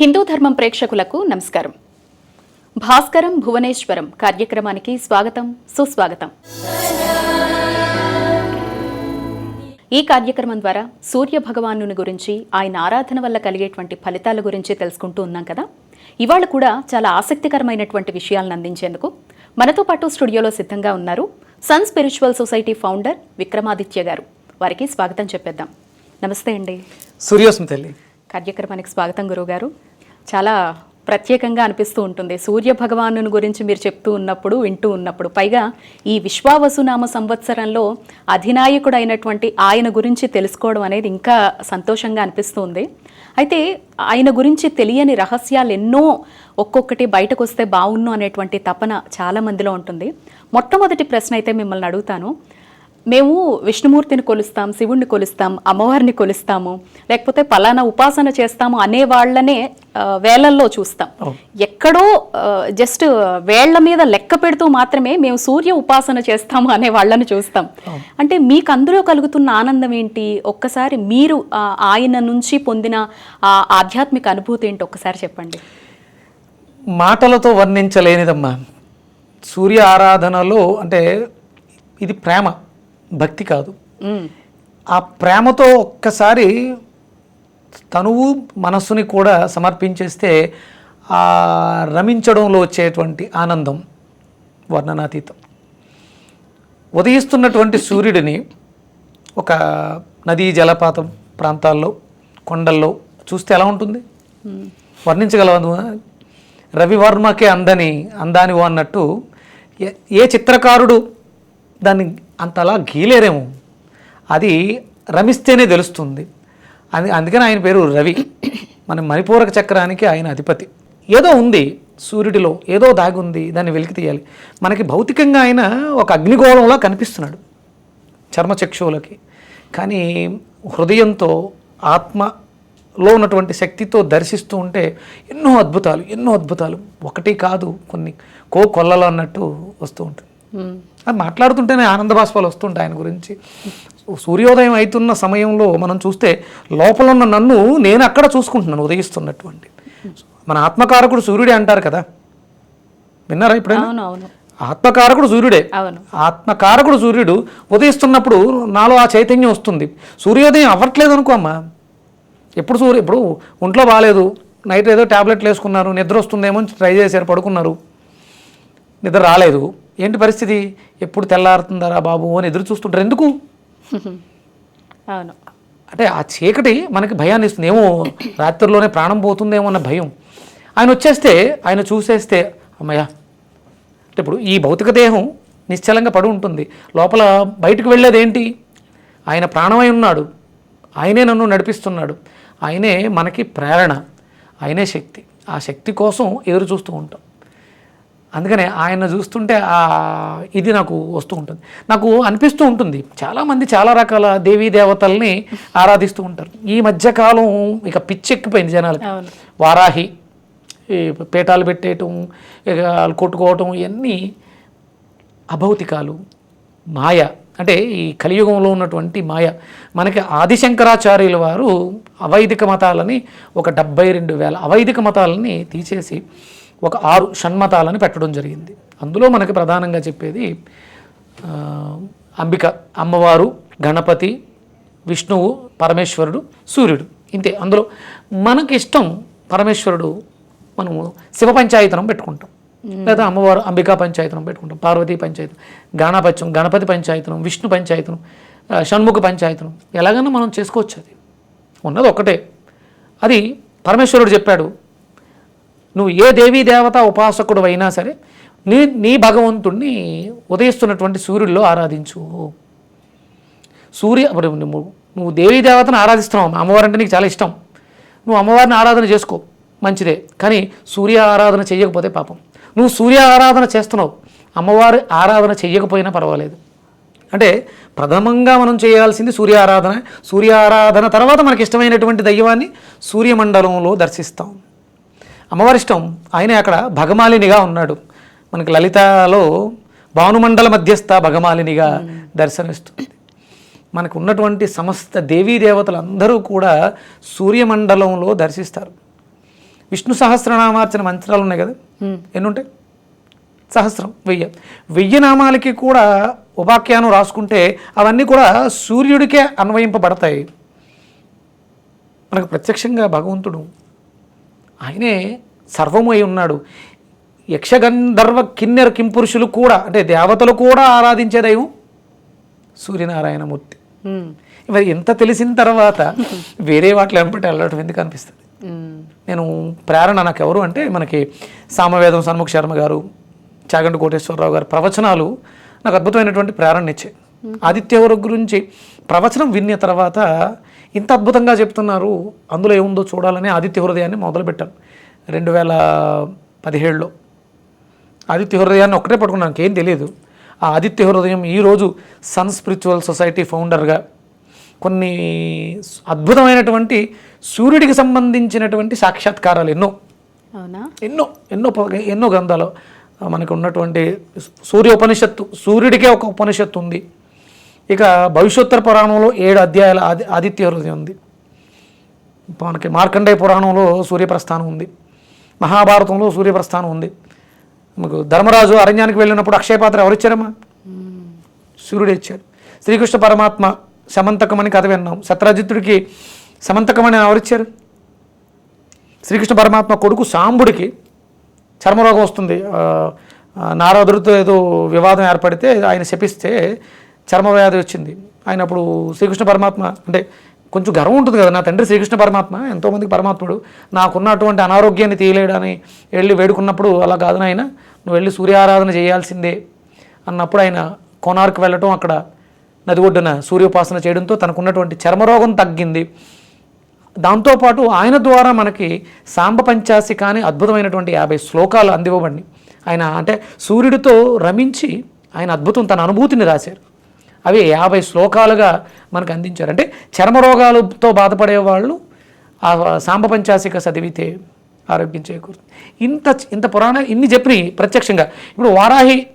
హిందూ ధర్మం ప్రేక్షకులకు నమస్కారం. భాస్కరం భువనేశ్వరం కార్యక్రమానికి స్వాగతం సుస్వాగతం. ఈ కార్యక్రమం ద్వారా సూర్య భగవానుని గురించి ఆయన ఆరాధన వల్ల కలిగేటువంటి ఫలితాల గురించి తెలుసుకుంటూ ఉన్నాం కదా? ఇవాళ కూడా చాలా ఆసక్తికరమైనటువంటి విషయాలను అందించేందుకు మనతో పాటు స్టూడియోలో సిద్ధంగా ఉన్నారు sun spiritual society founder Vikramaditya garu. వారికి స్వాగతం చెప్పేద్దాం. నమస్తే అండి. సూర్యోస్మి తల్లి. కార్యక్రమానికి స్వాగతం గురువుగారు. చాలా ప్రత్యేకంగా అనిపిస్తూ ఉంటుంది. సూర్య భగవాను గురించి మీరు చెప్తూ ఉన్నప్పుడు వింటూ ఉన్నప్పుడు పైగా ఈ విశ్వావసునామ సంవత్సరంలో అధినాయకుడైనటువంటి ఆయన గురించి తెలుసుకోవడం అనేది ఇంకా సంతోషంగా అనిపిస్తుంది. అయితే ఆయన గురించి తెలియని రహస్యాలు ఎన్నో ఒక్కొక్కటి బయటకు వస్తే బాగున్ను అనేటువంటి తపన చాలా మందిలో ఉంటుంది. మొట్టమొదటి ప్రశ్న అయితే మిమ్మల్ని అడుగుతాను. మేము విష్ణుమూర్తిని కొలుస్తాం శివుణ్ణి కొలుస్తాం అమ్మవారిని కొలుస్తాము లేకపోతే పలానా ఉపాసన చేస్తాము అనే వాళ్ళనే ఆ, వేలల్లో చూస్తాం. ఎక్కడో జస్ట్ వేళ్ళ మీద లెక్క పెడుతూ మాత్రమే మేము సూర్య ఉపాసన చేస్తాము అనే వాళ్ళని చూస్తాం. అంటే మీకు అందులో కలుగుతున్న ఆనందం ఏంటి? ఒక్కసారి మీరు ఆయన నుంచి పొందిన ఆ ఆధ్యాత్మిక అనుభూతి ఏంటి? ఒక్కసారి చెప్పండి. మాటలతో వర్ణించలేనిదమ్మా. సూర్య ఆరాధనలో అంటే ఇది ప్రేమ. భక్తి కాదు. ఆ ప్రేమతో ఒక్కసారి తనువు మనస్సుని కూడా సమర్పించేస్తే ఆ రమించడంలో వచ్చేటువంటి ఆనందం వర్ణనాతీతం. ఉదయిస్తున్నటువంటి సూర్యుడిని ఒక నదీ జలపాతం ప్రాంతాల్లో కొండల్లో చూస్తే ఎలా ఉంటుంది? వర్ణించగలవను రవివర్మకే అందని అందానివో అన్నట్టు ఏ చిత్రకారుడు దాన్ని అంతలా గీలేరేమో. అది రమిస్తేనే తెలుస్తుంది. అది అందుకని ఆయన పేరు రవి. మన మణిపూరక చక్రానికి ఆయన అధిపతి. ఏదో ఉంది సూర్యుడిలో ఏదో దాగి ఉంది దాన్ని వెలికి తీయాలి. మనకి భౌతికంగా ఆయన ఒక అగ్నిగోళంలా కనిపిస్తున్నాడు. చర్మచక్షువులకి. కానీ హృదయంతో ఆత్మలో ఉన్నటువంటి శక్తితో దర్శిస్తూ ఉంటే ఎన్నో అద్భుతాలు ఎన్నో అద్భుతాలు. ఒకటి కాదు కొన్ని కో కొల్లలు అన్నట్టు వస్తూ ఉంటుంది. అది మాట్లాడుతుంటేనే ఆనంద బాష్పాలు వస్తుంటాయి ఆయన గురించి. సూర్యోదయం అవుతున్న సమయంలో మనం చూస్తే లోపల ఉన్న నన్ను నేను అక్కడ చూసుకుంటున్నాను ఉదయిస్తున్నటువంటి. మన ఆత్మకారకుడు సూర్యుడే అంటారు కదా. విన్నారా ఇప్పుడైనా ఆత్మకారకుడు సూర్యుడే. ఆత్మకారకుడు సూర్యుడు ఉదయిస్తున్నప్పుడు నాలో ఆ చైతన్యం వస్తుంది. సూర్యోదయం అవ్వట్లేదు అనుకో అమ్మా. ఎప్పుడు సూర్య ఇప్పుడు ఒంట్లో బాగాలేదు. నైట్ ఏదో ట్యాబ్లెట్లు వేసుకున్నారు. నిద్ర వస్తుందేమో ట్రై చేశారు పడుకున్నారు. నిద్ర రాలేదు. ఏంటి పరిస్థితి? ఎప్పుడు తెల్లారుతుందరా బాబు అని ఎదురు చూస్తుంటారు. ఎందుకు? అవును. అంటే ఆ చీకటి మనకి భయాన్ని ఇస్తుంది. ఏమో రాత్రిలోనే ప్రాణం పోతుందేమో అన్న భయం. ఆయన వచ్చేస్తే ఆయన చూసేస్తే అమ్మయ్య అంటే ఇప్పుడు ఈ భౌతిక దేహం నిశ్చలంగా పడి ఉంటుంది. లోపల బయటకు వెళ్ళేది ఏంటి ఆయన ప్రాణమై ఉన్నాడు. ఆయనే నన్ను నడిపిస్తున్నాడు. ఆయనే మనకి ప్రేరణ. ఆయనే శక్తి. ఆ శక్తి కోసం ఎదురు చూస్తూ ఉంటాం. అందుకనే ఆయన చూస్తుంటే ఆ ఇది నాకు వస్తూ ఉంటుంది. నాకు అనిపిస్తూ ఉంటుంది. చాలామంది చాలా రకాల దేవీ దేవతల్ని ఆరాధిస్తూ ఉంటారు. ఈ మధ్యకాలం ఇక పిచ్చెక్కిపోయింది జనాలకి. అవును. వారాహి ఈ పీఠాలు పెట్టేయటం ఇక కొట్టుకోవటం ఇవన్నీ అభౌతికాలు. మాయ అంటే ఈ కలియుగంలో ఉన్నటువంటి మాయ. మనకి ఆదిశంకరాచార్యుల వారు అవైదిక మతాలని ఒక డెబ్బై రెండు వేల అవైదిక మతాలని తీసేసి ఒక ఆరు షణ్మతాలని పెట్టడం జరిగింది. అందులో మనకి ప్రధానంగా చెప్పేది అంబిక అమ్మవారు గణపతి విష్ణువు పరమేశ్వరుడు సూర్యుడు. ఇంతే. అందులో మనకి ఇష్టం పరమేశ్వరుడు మనము శివ పంచాయతనం పెట్టుకుంటాం. లేదా అమ్మవారు అంబికా పంచాయతనం పెట్టుకుంటాం పార్వతీ పంచాయతనం గణపత్యం గణపతి పంచాయతనం విష్ణు పంచాయతనం షణ్ముఖ పంచాయతనం. ఎలాగైనా మనం చేసుకోవచ్చు అది. ఉన్నది ఒక్కటే. అది పరమేశ్వరుడు చెప్పాడు నువ్వు ఏ దేవీ దేవత ఉపాసకుడు అయినా సరే నీ నీ భగవంతుణ్ణి ఉదయిస్తున్నటువంటి సూర్యుడిలో ఆరాధించు. సూర్య ఇప్పుడు నువ్వు నువ్వు దేవీ దేవతను ఆరాధిస్తున్నావు. అమ్మవారు అంటే నీకు చాలా ఇష్టం. నువ్వు అమ్మవారిని ఆరాధన చేసుకో. మంచిదే. కానీ సూర్య ఆరాధన చేయకపోతే పాపం. నువ్వు సూర్య ఆరాధన చేస్తున్నావు. అమ్మవారి ఆరాధన చేయకపోయినా పర్వాలేదు. అంటే ప్రథమంగా మనం చేయాల్సింది సూర్య ఆరాధన. సూర్య ఆరాధన తర్వాత మనకి ఇష్టమైనటువంటి దైవాన్ని సూర్యమండలంలో దర్శిస్తాం. అమ్మవారి ఇష్టం ఆయనే అక్కడ భగమాలినిగా ఉన్నాడు. మనకి లలితలో భానుమండల మధ్యస్థ భగమాలినిగా దర్శనమిస్తుంది. మనకు ఉన్నటువంటి సమస్త దేవీ దేవతలు అందరూ కూడా సూర్యమండలంలో దర్శిస్తారు. విష్ణు సహస్రనామార్చన మంత్రాలు ఉన్నాయి కదా? హ్మ్. ఎన్ని ఉంటాయి సహస్రం వెయ్యి. వెయ్యి నామాలకి కూడా ఉపాఖ్యానం రాసుకుంటే అవన్నీ కూడా సూర్యుడికే అన్వయింపబడతాయి. మనకు ప్రత్యక్షంగా భగవంతుడు ఆయనే సర్వమై ఉన్నాడు. యక్షగంధర్వ కిన్నెర కింపురుషులు కూడా అంటే దేవతలు కూడా ఆరాధించే దైవం సూర్యనారాయణమూర్తి. మరి ఎంత తెలిసిన తర్వాత వేరే వాటిలో వెంపటి వెళ్ళడం ఎందుకు అనిపిస్తుంది. నేను ప్రేరణ నాకు ఎవరు అంటే మనకి సామవేదం సన్ముఖ శర్మ గారు చాగంటి కోటేశ్వరరావు గారి ప్రవచనాలు నాకు అద్భుతమైనటువంటి ప్రేరణ ఇచ్చాయి. ఆదిత్యవర గురించి ప్రవచనం విన్న తర్వాత ఇంత అద్భుతంగా చెప్తున్నారు అందులో ఏముందో చూడాలని ఆదిత్య హృదయాన్ని మొదలుపెట్టాను రెండు వేల పదిహేడులో ఆదిత్య హృదయాన్ని ఒకటే పట్టుకున్నాను నాకేం తెలియదు ఆ ఆదిత్య హృదయం ఈరోజు సన్ స్పిరిచువల్ సొసైటీ ఫౌండర్గా కొన్ని అద్భుతమైనటువంటి సూర్యుడికి సంబంధించినటువంటి సాక్షాత్కారాలు ఎన్నో. అవునా? ఎన్నో ఎన్నో ఎన్నో గ్రంథాలు మనకు ఉన్నటువంటి సూర్య ఉపనిషత్తు సూర్యుడికే ఒక ఉపనిషత్తు ఉంది. ఇక భవిష్యోత్తర పురాణంలో ఏడు అధ్యాయాల ఆది ఆదిత్య హృదయం ఉంది. మనకి మార్కండేయ పురాణంలో సూర్యప్రస్థానం ఉంది. మహాభారతంలో సూర్యప్రస్థానం ఉంది. మనకు ధర్మరాజు అరణ్యానికి వెళ్ళినప్పుడు అక్షయపాత్ర ఎవరిచ్చారమ్మా? సూర్యుడు ఇచ్చాడు. శ్రీకృష్ణ పరమాత్మ సమంతకమని కథ విన్నాం. సత్రాజిత్తుడికి సమంతకమని ఎవరిచ్చారు? శ్రీకృష్ణ పరమాత్మ కొడుకు సాంబుడికి చర్మరోగం వస్తుంది. నారదుడితో ఏదో వివాదం ఏర్పడితే ఆయన శపిస్తే చర్మవ్యాధి వచ్చింది. ఆయన అప్పుడు శ్రీకృష్ణ పరమాత్మ అంటే కొంచెం గర్వం ఉంటుంది కదా నా తండ్రి శ్రీకృష్ణ పరమాత్మ ఎంతోమందికి పరమాత్ముడు. నాకున్నటువంటి అనారోగ్యాన్ని తీయలేడని వెళ్ళి వేడుకున్నప్పుడు అలా కాదు ఆయన నువ్వు వెళ్ళి సూర్యారాధన చేయాల్సిందే అన్నప్పుడు ఆయన కోనార్క్ వెళ్ళటం అక్కడ నది ఒడ్డున సూర్యోపాసన చేయడంతో తనకున్నటువంటి చర్మరోగం తగ్గింది. దాంతోపాటు ఆయన ద్వారా మనకి సాంబ పంచాసి కానీ అద్భుతమైనటువంటి యాభై శ్లోకాలు అందివ్వబడి ఆయన అంటే సూర్యుడితో రమించి ఆయన అద్భుతం తన అనుభూతిని రాశారు. అవి యాభై శ్లోకాలుగా మనకు అందించారు. అంటే చర్మరోగాలతో బాధపడే వాళ్ళు ఆ సాంబ పంచాసిక చదివితే ఆరోగ్యం చేకూరుతుంది. ఇంత ఇంత పురాణ ఇన్ని చెప్పినాయి ప్రత్యక్షంగా. ఇప్పుడు వారాహి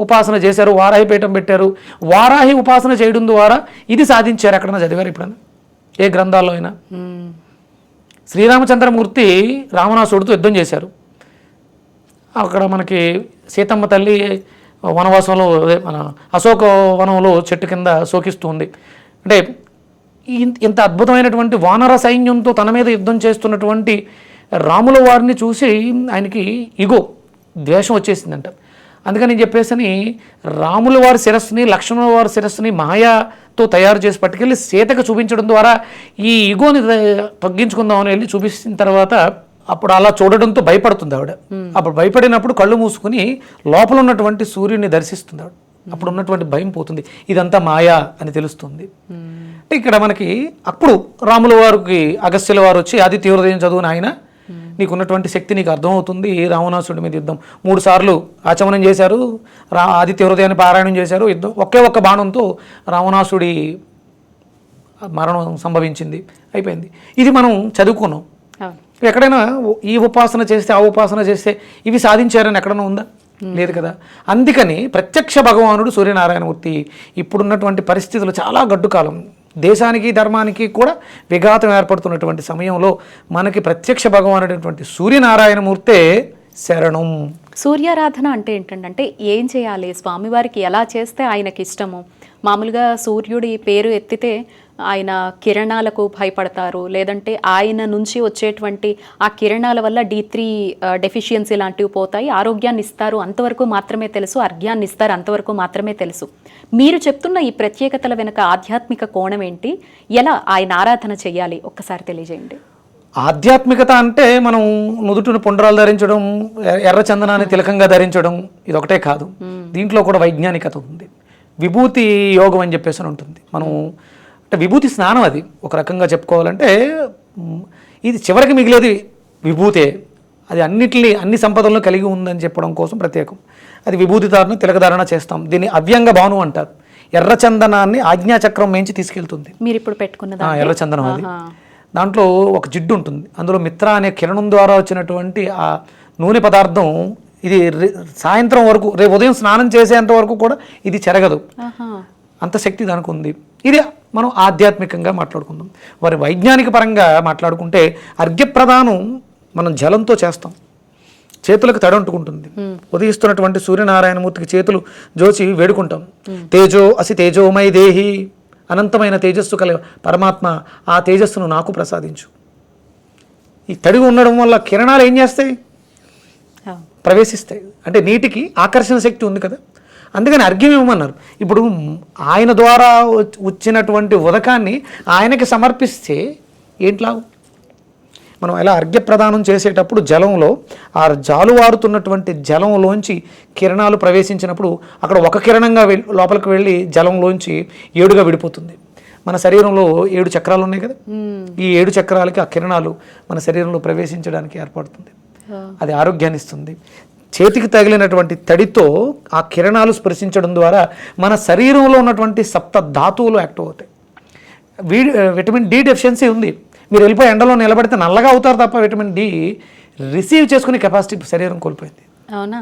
ఉపాసన చేశారు వారాహి పీఠం పెట్టారు. వారాహి ఉపాసన చేయడం ద్వారా ఇది సాధించారు ఎక్కడన్నా చదివారు ఎప్పుడన్నా? ఏ గ్రంథాల్లో అయినా. శ్రీరామచంద్రమూర్తి రావణాసుడితో యుద్ధం చేశారు. అక్కడ మనకి సీతమ్మ తల్లి వనవాసంలో అదే మన అశోక వనంలో చెట్టు కింద శోకిస్తుంది అంటే ఇంత అద్భుతమైనటువంటి వానర సైన్యంతో తన మీద యుద్ధం చేస్తున్నటువంటి రాముల వారిని చూసి ఆయనకి ఇగో ద్వేషం వచ్చేసిందంట. అందుకని చెప్పేసని రాముల వారి శిరస్సుని లక్ష్మణుల వారి శిరస్సుని మాయాతో తయారు చేసి పట్టుకెళ్ళి సీతకు చూపించడం ద్వారా ఈ ఇగోని తగ్గించుకుందామని వెళ్ళి చూపించిన తర్వాత అప్పుడు అలా చూడడంతో భయపడుతుంది ఆవిడ. అప్పుడు భయపడినప్పుడు కళ్ళు మూసుకుని లోపల ఉన్నటువంటి సూర్యుని దర్శిస్తుంది ఆవిడ. అప్పుడు ఉన్నటువంటి భయం పోతుంది. ఇదంతా మాయా అని తెలుస్తుంది. అంటే ఇక్కడ మనకి అప్పుడు రాముల వారికి అగస్త్యుల వారు వచ్చి ఆదిత్య హృదయం చదువున ఆయన నీకున్నటువంటి శక్తి నీకు అర్థమవుతుంది రావణాసుడి మీద యుద్ధం. మూడు సార్లు ఆచమనం చేశారు రా ఆదిత్య హృదయాన్ని పారాయణం చేశారు యుద్ధం. ఒకే ఒక్క బాణంతో రావణాసుడి మరణం సంభవించింది. అయిపోయింది. ఇది మనం చదువుకున్నాం. ఎక్కడైనా ఈ ఉపాసన చేస్తే ఆ ఉపాసన చేస్తే ఇవి సాధించారని ఎక్కడైనా ఉందా? లేదు కదా. అందుకని ప్రత్యక్ష భగవానుడు సూర్యనారాయణమూర్తి ఇప్పుడున్నటువంటి పరిస్థితులు చాలా గడ్డు కాలం. దేశానికి ధర్మానికి కూడా విఘాతం ఏర్పడుతున్నటువంటి సమయంలో మనకి ప్రత్యక్ష భగవానుడైనటువంటి సూర్యనారాయణమూర్తే శరణం. సూర్యారాధన అంటే ఏంటంటే అంటే ఏం చేయాలి? స్వామివారికి ఎలా చేస్తే ఆయనకి ఇష్టము మామూలుగా సూర్యుడి పేరు ఎత్తితే ఆయన కిరణాలకు భయపడతారు. లేదంటే ఆయన నుంచి వచ్చేటువంటి ఆ కిరణాల వల్ల డి త్రీ డెఫిషియన్సీ లాంటివి పోతాయి. ఆరోగ్యాన్ని ఇస్తారు. అంతవరకు మాత్రమే తెలుసు. అర్ఘ్యాన్ని ఇస్తారు. అంతవరకు మాత్రమే తెలుసు. మీరు చెప్తున్న ఈ ప్రత్యేకతల వెనుక ఆధ్యాత్మిక కోణం ఏంటి? ఎలా ఆయన ఆరాధన చేయాలి? ఒక్కసారి తెలియజేయండి. ఆధ్యాత్మికత అంటే మనం నుదుటిని పుండ్రాలు ధరించడం ఎర్ర చందనాన్ని తిలకంగా ధరించడం ఇది ఒకటే కాదు దీంట్లో కూడా వైజ్ఞానికత ఉంది. విభూతి యోగం అని చెప్పేసి ఉంటుంది. మనం అంటే విభూతి స్నానం అది. ఒక రకంగా చెప్పుకోవాలంటే ఇది చివరికి మిగిలేది విభూతే. అది అన్నిటిని అన్ని సంపదలను కలిగి ఉందని చెప్పడం కోసం ప్రత్యేకం. అది విభూతిదారుని తిలకధారణ చేస్తాం. దీన్ని అవ్యంగ భాను అంటారు. ఎర్ర చందనాన్ని ఆజ్ఞాచక్రం మేంచి తీసుకెళ్తుంది. మీరు ఇప్పుడు పెట్టుకున్నదా ఆ, ఎర్ర చందనం అది. దాంట్లో ఒక జిడ్డు ఉంటుంది. అందులో మిత్ర అనే కిరణం ద్వారా వచ్చినటువంటి ఆ నూనె పదార్థం ఇది సాయంత్రం వరకు రేపు ఉదయం స్నానం చేసేంత వరకు కూడా ఇది చెరగదు. అంత శక్తి దానికి ఉంది. ఇది మనం ఆధ్యాత్మికంగా మాట్లాడుకుందాం. వారి వైజ్ఞానిక పరంగా మాట్లాడుకుంటే అర్ఘ్యప్రదానం మనం జలంతో చేస్తాం. చేతులకు తడి అంటుకుంటుంది ఉదయిస్తున్నటువంటి సూర్యనారాయణమూర్తికి చేతులు జోచి వేడుకుంటాం. తేజో అసి తేజోమయ దేహి అనంతమైన తేజస్సు కల పరమాత్మ ఆ తేజస్సును నాకు ప్రసాదించు. ఈ తడిగా ఉండడం వల్ల కిరణాలు ఏం చేస్తాయి. ప్రవేశిస్తాయి. అంటే నీటికి ఆకర్షణ శక్తి ఉంది కదా. అందుకని అర్ఘ్యం ఇవ్వమన్నారు. ఇప్పుడు ఆయన ద్వారా వచ్- వచ్చినటువంటి ఉదకాన్ని ఆయనకి సమర్పిస్తే ఏంటి లాభం మనం ఎలా అర్ఘ్య ప్రదానం చేసేటప్పుడు జలంలో ఆ జాలువారుతున్నటువంటి జలంలోంచి కిరణాలు ప్రవేశించినప్పుడు అక్కడ ఒక కిరణంగా వెళ్ళి లోపలికి వెళ్ళి జలంలోంచి ఏడుగా విడిపోతుంది. మన శరీరంలో ఏడు చక్రాలు ఉన్నాయి కదా? ఈ ఏడు చక్రాలకి ఆ కిరణాలు మన శరీరంలో ప్రవేశించడానికి ఏర్పడుతుంది. అది ఆరోగ్యాన్ని ఇస్తుంది. చేతికి తగిలినటువంటి తడితో ఆ కిరణాలు స్పర్శించడం ద్వారా మన శరీరంలో ఉన్నటువంటి సప్త ధాతువులు యాక్టివ్ అవుతాయి. వీ విటమిన్ డి డెఫిషియన్సీ ఉంది. మీరు వెళ్ళిపోయి ఎండలో నిలబడితే నల్లగా అవుతారు తప్ప విటమిన్ డి రిసీవ్ చేసుకునే కెపాసిటీ శరీరం కోల్పోయింది. అవునా?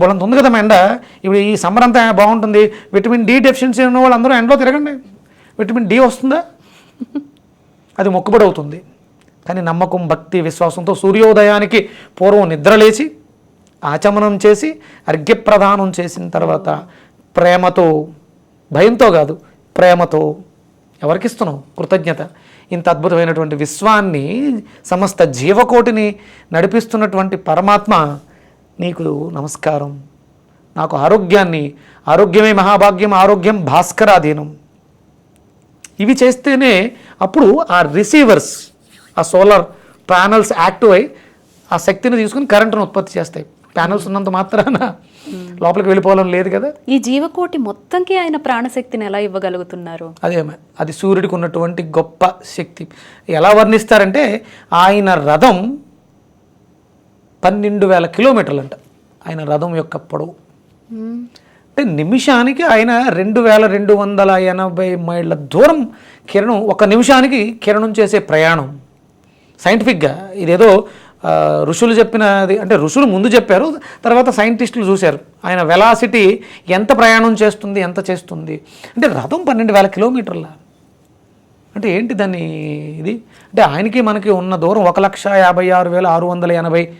బులంత ఉంది కదా ఎండ. ఇప్పుడు ఈ సమ్మర్ అంతా బాగుంటుంది. విటమిన్ డి డెఫిషియన్సీ ఉన్న వాళ్ళు అందరూ ఎండలో తిరగండి. విటమిన్ డి వస్తుందా? అది మొక్కుబడి అవుతుంది. కానీ నమ్మకం భక్తి విశ్వాసంతో సూర్యోదయానికి పూర్వం నిద్రలేచి ఆచమనం చేసి అర్ఘ్యప్రదానం చేసిన తర్వాత ప్రేమతో భయంతో కాదు ప్రేమతో ఎవరికి ఇస్తున్నావు కృతజ్ఞత? ఇంత అద్భుతమైనటువంటి విశ్వాన్ని సమస్త జీవకోటిని నడిపిస్తున్నటువంటి పరమాత్మ నీకు నమస్కారం. నాకు ఆరోగ్యాన్ని ఆరోగ్యమే మహాభాగ్యం ఆరోగ్యం భాస్కరాధీనం. ఇవి చేస్తేనే అప్పుడు ఆ రిసీవర్స్ ఆ సోలార్ ప్యానల్స్ యాక్టివ్ అయి ఆ శక్తిని తీసుకుని కరెంటును ఉత్పత్తి చేస్తాయి. ప్యానల్స్ ఉన్నంత మాత్రాన లోపలికి వెళ్ళిపోవడం లేదు కదా. ఈ జీవకోటి మొత్తంకి ఆయన ప్రాణశక్తిని ఎలా ఇవ్వగలుగుతున్నారు? అదే మ- అది సూర్యుడికి ఉన్నటువంటి గొప్ప శక్తి. ఎలా వర్ణిస్తారంటే ఆయన రథం పన్నెండు వేల కిలోమీటర్లు అంట ఆయన రథం యొక్క పొడవు. అంటే నిమిషానికి ఆయన రెండు వేల రెండు వందల ఎనభై మైళ్ళ దూరం కిరణం ఒక నిమిషానికి కిరణం చేసే ప్రయాణం. సైంటిఫిక్గా ఇదేదో ఋషులు చెప్పినది అంటే ఋషులు ముందు చెప్పారు తర్వాత సైంటిస్టులు చూశారు. ఆయన వెలాసిటీ ఎంత ప్రయాణం చేస్తుంది ఎంత చేస్తుంది? అంటే రథం పన్నెండు వేల కిలోమీటర్ల. అంటే ఏంటి దాన్ని ఇది? అంటే ఆయనకి మనకి ఉన్న దూరం ఒక లక్ష యాభై ఆరు వేల ఆరు వందల ఎనభై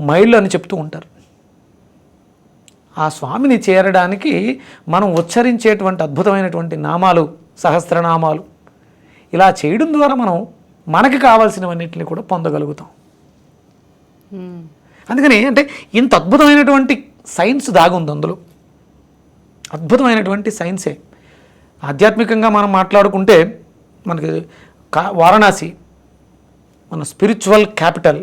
మైళ్ళు అని చెప్తూ ఉంటారు. ఆ స్వామిని చేరడానికి మనం ఉచ్చరించేటువంటి అద్భుతమైనటువంటి నామాలు సహస్రనామాలు. ఇలా చేయడం ద్వారా మనం మనకి కావాల్సినవన్నిటిని కూడా పొందగలుగుతాం. అందుకని అంటే ఇంత అద్భుతమైనటువంటి సైన్స్ దాగుంది అందులో. అద్భుతమైనటువంటి సైన్సే. ఆధ్యాత్మికంగా మనం మాట్లాడుకుంటే మనకి కా వారణాసి మన స్పిరిచువల్ క్యాపిటల్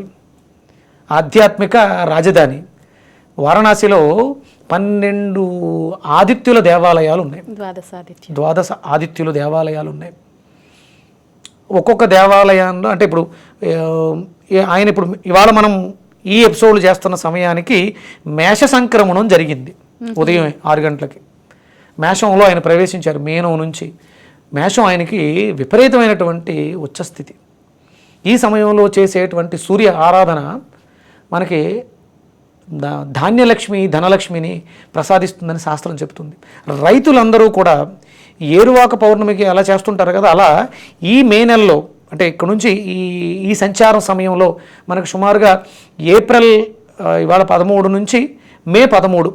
ఆధ్యాత్మిక రాజధాని వారణాసిలో పన్నెండు ఆదిత్యుల దేవాలయాలు ఉన్నాయి ద్వాదశ ఆదిత్యుల దేవాలయాలు ఉన్నాయి ఒక్కొక్క దేవాలయంలో అంటే ఇప్పుడు ఆయన ఇప్పుడు ఇవాళ మనం ఈ ఎపిసోడ్ చేస్తున్న సమయానికి మేష సంక్రమణం జరిగింది ఉదయం ఆరు గంటలకి. మేషంలో ఆయన ప్రవేశించారు మేనం నుంచి. మేషం ఆయనకి విపరీతమైనటువంటి ఉచ్చస్థితి. ఈ సమయంలో చేసేటువంటి సూర్య ఆరాధన మనకి ధాన్యలక్ష్మి ధనలక్ష్మిని ప్రసాదిస్తుందని శాస్త్రం చెబుతుంది. రైతులందరూ కూడా ఏరువాక పౌర్ణమికి అలా చేస్తుంటారు కదా అలా ఈ మే నెలలో అంటే ఇక్కడ నుంచి ఈ ఈ సంచారం సమయంలో మనకు సుమారుగా ఏప్రిల్ ఇవాళ పదమూడు నుంచి మే పదమూడు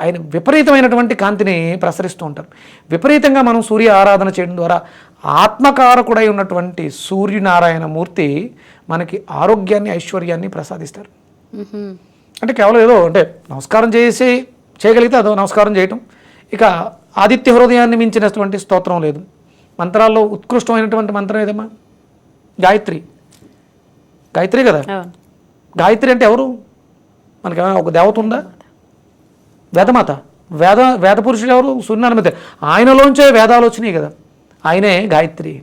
ఆయన విపరీతమైనటువంటి కాంతిని ప్రసరిస్తూ ఉంటారు. విపరీతంగా మనం సూర్య ఆరాధన చేయడం ద్వారా ఆత్మకారకుడై ఉన్నటువంటి సూర్యనారాయణ మూర్తి మనకి ఆరోగ్యాన్ని ఐశ్వర్యాన్ని ప్రసాదిస్తారు. అంటే కేవలం ఏదో అంటే నమస్కారం చేసి చేయగలిగితే అదో నమస్కారం చేయటం. ఇక ఆదిత్య హృదయాన్ని మించినటువంటి స్తోత్రం లేదు. మంత్రాల్లో ఉత్కృష్టమైనటువంటి మంత్రం ఏదమ్మా? గాయత్రి. గాయత్రి కదా? గాయత్రి అంటే ఎవరు? మనకి ఏమైనా ఒక దేవత ఉందా? వేదమాత. వేద వేద పురుషుడు ఎవరు? సూర్యనారాయణ ఆయనలోంచే వేదాలు వచ్చినాయి కదా. ఆయనే గాయత్రి.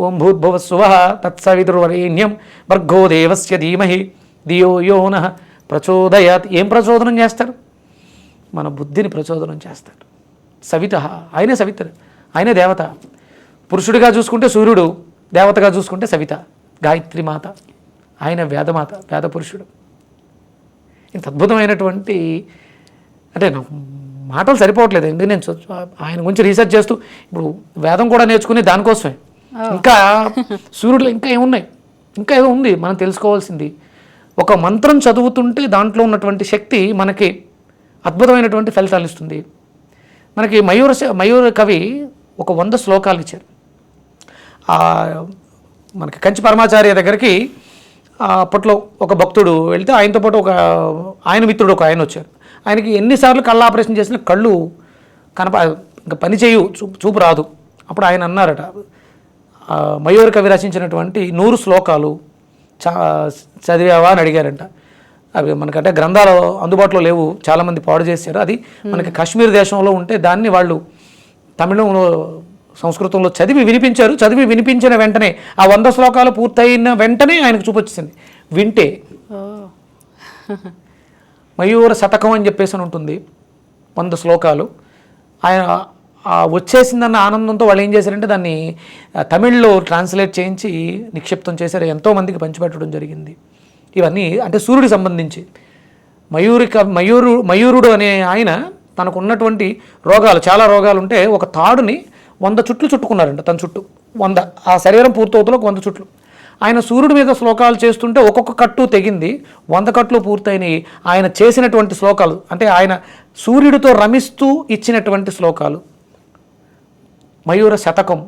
ఓం భూద్భువ స్వ తత్సవితుర్వరేణ్యం భర్గో దేవస్య ధీమహి ధియో యోన ప్రచోదయాత్. ఏం ప్రచోదనం చేస్తారు? మన బుద్ధిని ప్రచోదనం చేస్తాడు సవిత ఆయనే సవిత ఆయనే దేవత. పురుషుడిగా చూసుకుంటే సూర్యుడు దేవతగా చూసుకుంటే సవిత గాయత్రి మాత ఆయన వేదమాత వేద పురుషుడు. ఇంత అద్భుతమైనటువంటి అంటే నాకు మాటలు సరిపోవట్లేదు ఎందుకు నేను ఆయన గురించి రీసెర్చ్ చేస్తూ ఇప్పుడు వేదం కూడా నేర్చుకునే దానికోసమే. ఇంకా సూర్యుడులో ఇంకా ఏమున్నాయి? ఇంకా ఏదో ఉంది మనం తెలుసుకోవాల్సింది. ఒక మంత్రం చదువుతుంటే దాంట్లో ఉన్నటువంటి శక్తి మనకి అద్భుతమైనటువంటి ఫలితాలు ఇస్తుంది. మనకి మయూర మయూర కవి ఒక వంద శ్లోకాలు ఇచ్చారు. మనకి కంచి పరమాచార్య దగ్గరికి అప్పట్లో ఒక భక్తుడు వెళ్తే ఆయనతో పాటు ఒక ఆయన మిత్రుడు ఒక ఆయన వచ్చారు. ఆయనకి ఎన్నిసార్లు కళ్ళ ఆపరేషన్ చేసినా కళ్ళు కనప ఇంకా పని చేయు చూపు చూపు రాదు. అప్పుడు ఆయన అన్నారట మయూర కవి రచించినటువంటి నూరు శ్లోకాలు చా చదివావా? అని అడిగారంట. అవి మనకంటే గ్రంథాలు అందుబాటులో లేవు. చాలామంది పాడు చేశారు. అది మనకి కాశ్మీర్ దేశంలో ఉంటే దాన్ని వాళ్ళు తమిళంలో సంస్కృతంలో చదివి వినిపించారు. చదివి వినిపించిన వెంటనే ఆ వంద శ్లోకాలు పూర్తయిన వెంటనే ఆయనకు చూపొచ్చింది వింటే మయూర శతకం అని చెప్పేసి అని ఉంటుంది. వంద శ్లోకాలు. ఆయన వచ్చేసిందన్న ఆనందంతో వాళ్ళు ఏం చేశారంటే దాన్ని తమిళ్ళో ట్రాన్స్లేట్ చేయించి నిక్షిప్తం చేశారు. ఎంతో మందికి పంచిపెట్టడం జరిగింది. ఇవన్నీ అంటే సూర్యుడికి సంబంధించి. మయూరిక మయూరు మయూరుడు అనే ఆయన తనకు ఉన్నటువంటి రోగాలు చాలా రోగాలు ఉంటే ఒక తాడుని వంద చుట్లు చుట్టుకున్నారంట తన చుట్టూ. వంద. ఆ శరీరం పూర్తవుతులో ఒక వంద చుట్లు. ఆయన సూర్యుడి మీద శ్లోకాలు చేస్తుంటే ఒక్కొక్క కట్టు తెగింది వంద కట్లు పూర్తయినాయి. ఆయన చేసినటువంటి శ్లోకాలు అంటే ఆయన సూర్యుడితో రమిస్తూ ఇచ్చినటువంటి శ్లోకాలు. మయూర శతకం.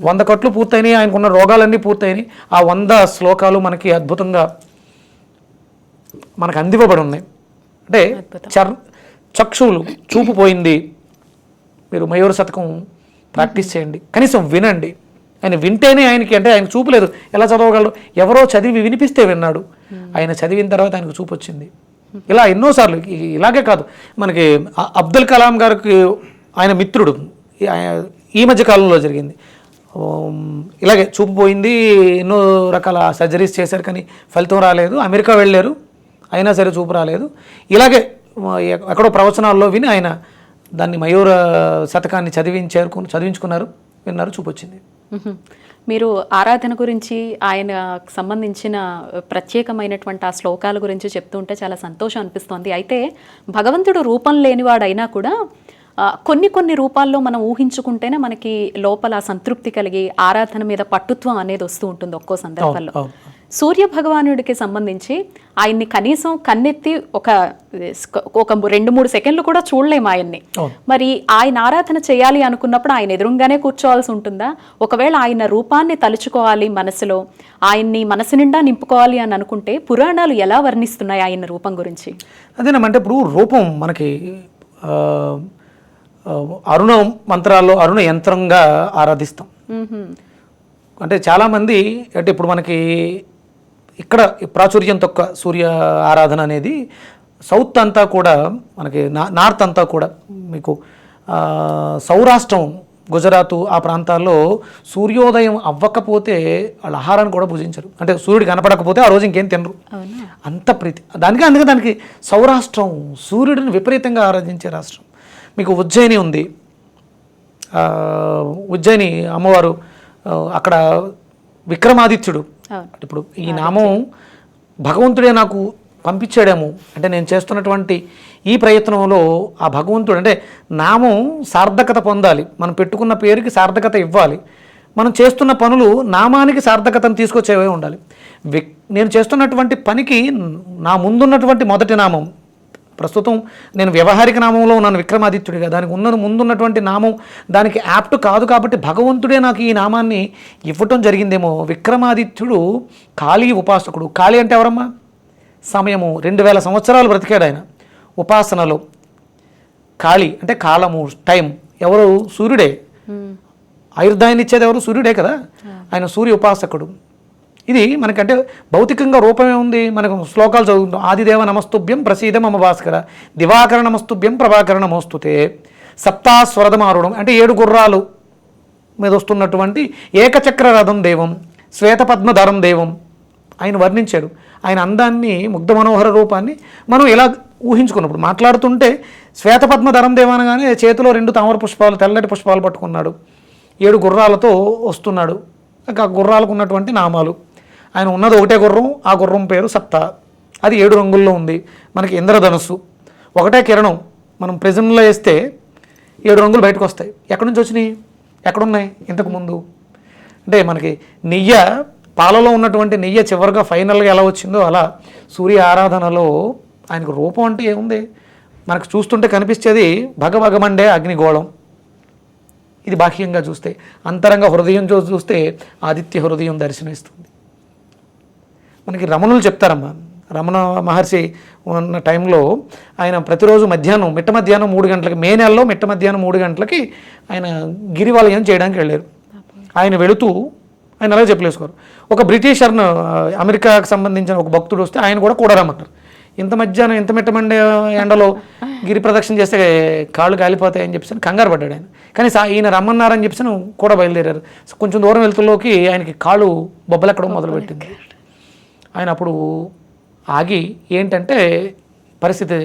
వంద కట్లు పూర్తయినాయి ఆయనకున్న రోగాలన్నీ పూర్తయినాయి. ఆ వంద శ్లోకాలు మనకి అద్భుతంగా మనకు అందివ్వబడి ఉన్నాయి అంటే చర్ చక్షువులు చూపు పోయింది. మీరు మయూర శతకం ప్రాక్టీస్ చేయండి. కనీసం వినండి. ఆయన వింటేనే ఆయనకి అంటే ఆయన చూపు లేదు. ఎలా చదవగలరు ఎవరో చదివి వినిపిస్తే విన్నాడు. ఆయన చదివిన తర్వాత ఆయనకు చూపు వచ్చింది. ఇలా ఎన్నోసార్లు ఇలాగే కాదు. మనకి అబ్దుల్ కలాం గారికి ఆయన మిత్రుడు. ఈ- మధ్య కాలంలో జరిగింది. ఇలాగే చూపు పోయింది. ఎన్నో రకాల సర్జరీస్ చేశారు కానీ ఫలితం రాలేదు. అమెరికా వెళ్ళారు. అయినా సరే చూపు రాలేదు. ఇలాగే ఎక్కడో ప్రవచనాల్లో విని ఆయన దాన్ని మయూర శతకాన్ని చదివించారు చదివించుకున్నారు. విన్నారు చూపు వచ్చింది మ్హూ. మీరు ఆరాధన గురించి ఆయన సంబంధించిన ప్రత్యేకమైనటువంటి ఆ శ్లోకాల గురించి చెప్తుంటే చాలా సంతోషం అనిపిస్తోంది. అయితే భగవంతుడు రూపం లేనివాడైనా కూడా కొన్ని కొన్ని రూపాల్లో మనం ఊహించుకుంటేనే మనకి లోపల సంతృప్తి కలిగి ఆరాధన మీద పట్టుత్వం అనేది వస్తూ ఉంటుంది ఒక్కో సందర్భంలో. సూర్య భగవానుడికి సంబంధించి ఆయన్ని కనీసం కన్నెత్తి ఒక ఒక రెండు మూడు సెకండ్లు కూడా చూడలేము ఆయన్ని. మరి ఆయన ఆరాధన చేయాలి అనుకున్నప్పుడు ఆయన ఎదురుగానే కూర్చోవాల్సి ఉంటుందా? ఒకవేళ ఆయన రూపాన్ని తలుచుకోవాలి మనసులో ఆయన్ని మనసు నిండా నింపుకోవాలి అని అనుకుంటే పురాణాలు ఎలా వర్ణిస్తున్నాయి ఆయన రూపం గురించి? అదేనమ్మంటే ఇప్పుడు రూపం మనకి అరుణ మంత్రాల్లో అరుణ యంత్రంగా ఆరాధిస్తాం. అంటే చాలామంది అంటే ఇప్పుడు మనకి ఇక్కడ ఈ ప్రాచుర్యం తక్కువ సూర్య ఆరాధన అనేది సౌత్ అంతా కూడా మనకి నా- నార్త్ అంతా కూడా మీకు సౌరాష్ట్రం గుజరాత్ ఆ ప్రాంతాల్లో సూర్యోదయం అవ్వకపోతే వాళ్ళ ఆహారాన్ని కూడా భుజించరు. అంటే సూర్యుడు కనపడకపోతే ఆ రోజు ఇంకేం తినరు. అంత ప్రీతి. దానికి అందుకే దానికి సౌరాష్ట్రం సూర్యుడిని విపరీతంగా ఆరాధించే రాష్ట్రం. మీకు ఉజ్జయిని ఉంది. ఉజ్జయిని అమ్మవారు అక్కడ విక్రమాదిత్యుడు ఇప్పుడు ఈ నామం భగవంతుడే నాకు పంపించాడేమో. అంటే నేను చేస్తున్నటువంటి ఈ ప్రయత్నంలో ఆ భగవంతుడు అంటే నామం సార్థకత పొందాలి. మనం పెట్టుకున్న పేరుకి సార్థకత ఇవ్వాలి. మనం చేస్తున్న పనులు నామానికి సార్థకతను తీసుకొచ్చేవే ఉండాలి. నేను చేస్తున్నటువంటి పనికి నా ముందున్నటువంటి మొదటి నామం ప్రస్తుతం నేను వ్యవహారిక నామంలో ఉన్నాను విక్రమాదిత్యుడిగా. దానికి ఉన్న ముందున్నటువంటి నామం దానికి యాప్ట్ కాదు కాబట్టి భగవంతుడే నాకు ఈ నామాన్ని ఇవ్వటం జరిగిందేమో. విక్రమాదిత్యుడు కాళీ ఉపాసకుడు. కాళీ అంటే ఎవరమ్మా? సమయము. రెండు వేల సంవత్సరాలు బ్రతికాడు ఆయన. ఉపాసనలో. కాళీ అంటే కాలము టైం ఎవరు? సూర్యుడే. ఆయుర్దాయాన్ని ఇచ్చేది ఎవరు? సూర్యుడే కదా. ఆయన సూర్య ఉపాసకుడు. ఇది మనకంటే భౌతికంగా రూపమే ఉంది. మనకు శ్లోకాలు చదువుకుంటాం. ఆదిదేవ నమస్తుభ్యం ప్రసీద మమ భాస్కర. దివాకర నమస్తుభ్యం ప్రభాకర నమోస్తుతే. సప్తాస్వరదమారుడం అంటే ఏడు గుర్రాలు మీద వస్తున్నటువంటి ఏకచక్ర రథం దేవం శ్వేతపద్మధరం దేవం. ఆయన వర్ణించాడు. ఆయన అందాన్ని ముగ్ధ మనోహర రూపాన్ని మనం ఇలా ఊహించుకున్నప్పుడు మాట్లాడుతుంటే శ్వేతపద్మధరం దేవనగానే చేతిలో రెండు తామర పుష్పాలు తెల్లటి పుష్పాలు పట్టుకున్నాడు. ఏడు గుర్రాలతో వస్తున్నాడు. ఆ గుర్రాలకు ఉన్నటువంటి నామాలు. ఆయన ఉన్నది ఒకటే గుర్రం ఆ గుర్రం పేరు సత్తా అది ఏడు రంగుల్లో ఉంది. మనకి ఇంద్రధనుస్సు. ఒకటే కిరణం మనం ప్రెజెంట్లో వేస్తే ఏడు రంగులు బయటకు వస్తాయి. ఎక్కడి నుంచి వచ్చినాయి? ఎక్కడున్నాయి? ఇంతకుముందు అంటే మనకి నెయ్య పాలలో ఉన్నటువంటి నెయ్యి చివరిగా ఫైనల్గా ఎలా వచ్చిందో అలా సూర్య ఆరాధనలో ఆయనకు రూపం అంటే ఏముంది? మనకు చూస్తుంటే కనిపించేది భగభగమండే అగ్నిగోళం. ఇది బాహ్యంగా చూస్తే అంతరంగ హృదయం చూస్తే ఆదిత్య హృదయం దర్శనమిస్తుంది. మనకి రమణులు చెప్తారమ్మా. రమణ మహర్షి ఉన్న టైంలో ఆయన ప్రతిరోజు మధ్యాహ్నం మిట్ట మధ్యాహ్నం మూడు గంటలకి మే నెలలో మిట్ట మధ్యాహ్నం మూడు గంటలకి ఆయన గిరివాలయం చేయడానికి వెళ్ళారు. ఆయన వెళుతూ ఆయన అలా చెప్పలేసుకోరు. ఒక బ్రిటిషర్ను అమెరికాకు సంబంధించిన ఒక భక్తుడు వస్తే ఆయన కూడా కూడా రమ్మన్నారు ఇంత మధ్యాహ్నం ఇంత మిట్టమండే ఎండలో గిరి ప్రదక్షిణ చేస్తే కాళ్ళు కాలిపోతాయని చెప్పేసి కంగారు పడ్డాడు ఆయన. కానీ సా ఈయన రమ్మన్నారని చెప్పేసి కూడా బయలుదేరారు. కొంచెం దూరం వెళ్తులోకి ఆయనకి కాళ్ళు బొబ్బలెక్కడం మొదలుపెట్టింది. ఆయన అప్పుడు ఆగి ఏంటంటే పరిస్థితి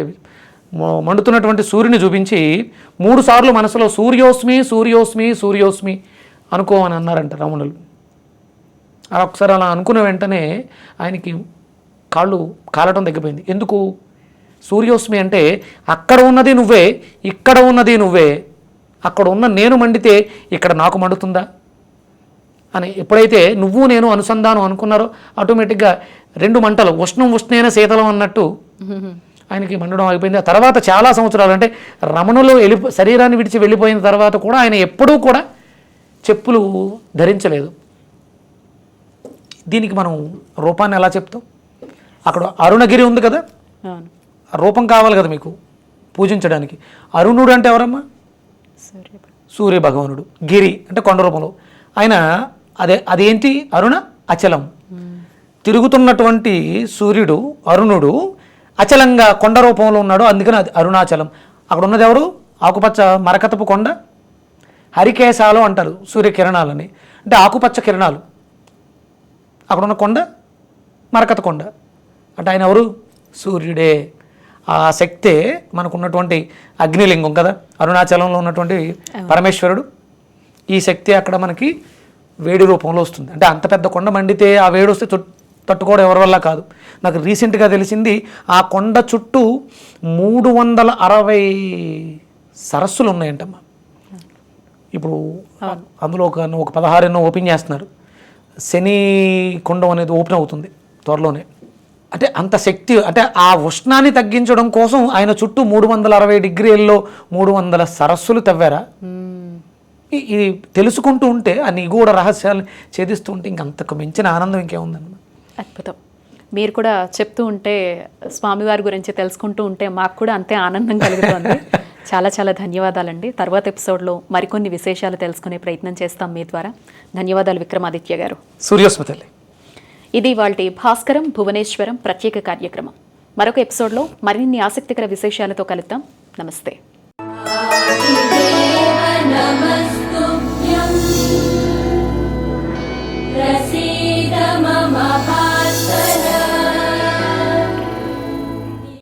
మండుతున్నటువంటి సూర్యుని చూపించి మూడుసార్లు మనసులో సూర్యోస్మి సూర్యోస్మి సూర్యోస్మి అనుకో అని అన్నారంట రమణులు అలా ఒకసారి అలా అనుకున్న వెంటనే ఆయనకి కాళ్ళు కాలటం తగ్గిపోయింది. ఎందుకు? సూర్యోస్మి అంటే అక్కడ ఉన్నది నువ్వే ఇక్కడ ఉన్నది నువ్వే అక్కడ ఉన్న నేను మండితే ఇక్కడ నాకు మండుతుందా? అని ఎప్పుడైతే నువ్వు నేను అనుసంధానం అనుకున్నారో ఆటోమేటిక్గా రెండు మంటలు ఉష్ణం ఉష్ణైన శీతలం అన్నట్టు ఆయనకి మండడం అయిపోయింది ఆ తర్వాత చాలా సంవత్సరాలు అంటే రమణులు వెళ్ళి శరీరాన్ని విడిచి వెళ్ళిపోయిన తర్వాత కూడా ఆయన ఎప్పుడూ కూడా చెప్పులు ధరించలేదు. దీనికి మనం రూపాన్ని ఎలా చెప్తాం? అక్కడ అరుణగిరి ఉంది కదా? రూపం కావాలి కదా మీకు పూజించడానికి. అరుణుడు అంటే ఎవరమ్మా? సూర్య భగవానుడు గిరి అంటే కొండ రూపంలో. ఆయన అదే అదేంటి? అరుణ అచలం. తిరుగుతున్నటువంటి సూర్యుడు అరుణుడు అచలంగా కొండ రూపంలో ఉన్నాడు. అందుకని అది అరుణాచలం. అక్కడ ఉన్నది ఎవరు? ఆకుపచ్చ మరకతపు కొండ? హరికేశాలు అంటారు సూర్యకిరణాలని. అంటే ఆకుపచ్చ కిరణాలు. అక్కడ ఉన్న కొండ? మరకత కొండ. అంటే ఆయన ఎవరు? సూర్యుడే. ఆ శక్తే మనకున్నటువంటి అగ్నిలింగం కదా. అరుణాచలంలో ఉన్నటువంటి పరమేశ్వరుడు. ఈ శక్తి అక్కడ మనకి వేడి రూపంలో వస్తుంది. అంటే అంత పెద్ద కొండ మండితే ఆ వేడి వస్తే తట్టుకోవడం ఎవరి వల్ల కాదు. నాకు రీసెంట్గా తెలిసింది ఆ కొండ చుట్టూ మూడు వందల అరవై సరస్సులు ఉన్నాయంటమ్మా. ఇప్పుడు అందులో ఒక ఒక పదహారు ఎన్నో ఓపెన్ చేస్తున్నారు. శని కుండం అనేది ఓపెన్ అవుతుంది త్వరలోనే. అంటే అంత శక్తి అంటే ఆ ఉష్ణాన్ని తగ్గించడం కోసం ఆయన చుట్టూ మూడు వందల అరవై డిగ్రీల్లో మూడు వందల సరస్సులు తవ్వారా? ఇది తెలుసుకుంటూ ఉంటే ఆ నిగూఢ రహస్యాలు ఛేదిస్తూ ఉంటే ఇంకంతకు మించిన ఆనందం ఇంకేముందన్నమాట. అద్భుతం. మీరు కూడా చెప్తూ ఉంటే స్వామివారి గురించి తెలుసుకుంటూ ఉంటే మాకు కూడా అంతే ఆనందం కలుగుతుంది. చాలా చాలా ధన్యవాదాలండి. తర్వాత ఎపిసోడ్లో మరికొన్ని విశేషాలు తెలుసుకునే ప్రయత్నం చేస్తాం మీ ద్వారా. ధన్యవాదాలు విక్రమాదిత్య గారు. సూర్యోస్మతల్లి ఇది వాళ్ళ భాస్కరం భువనేశ్వరం ప్రత్యేక కార్యక్రమం. మరొక ఎపిసోడ్లో మరిన్ని ఆసక్తికర విశేషాలతో కలుద్దాం. నమస్తే. నమస్తే. Brasil.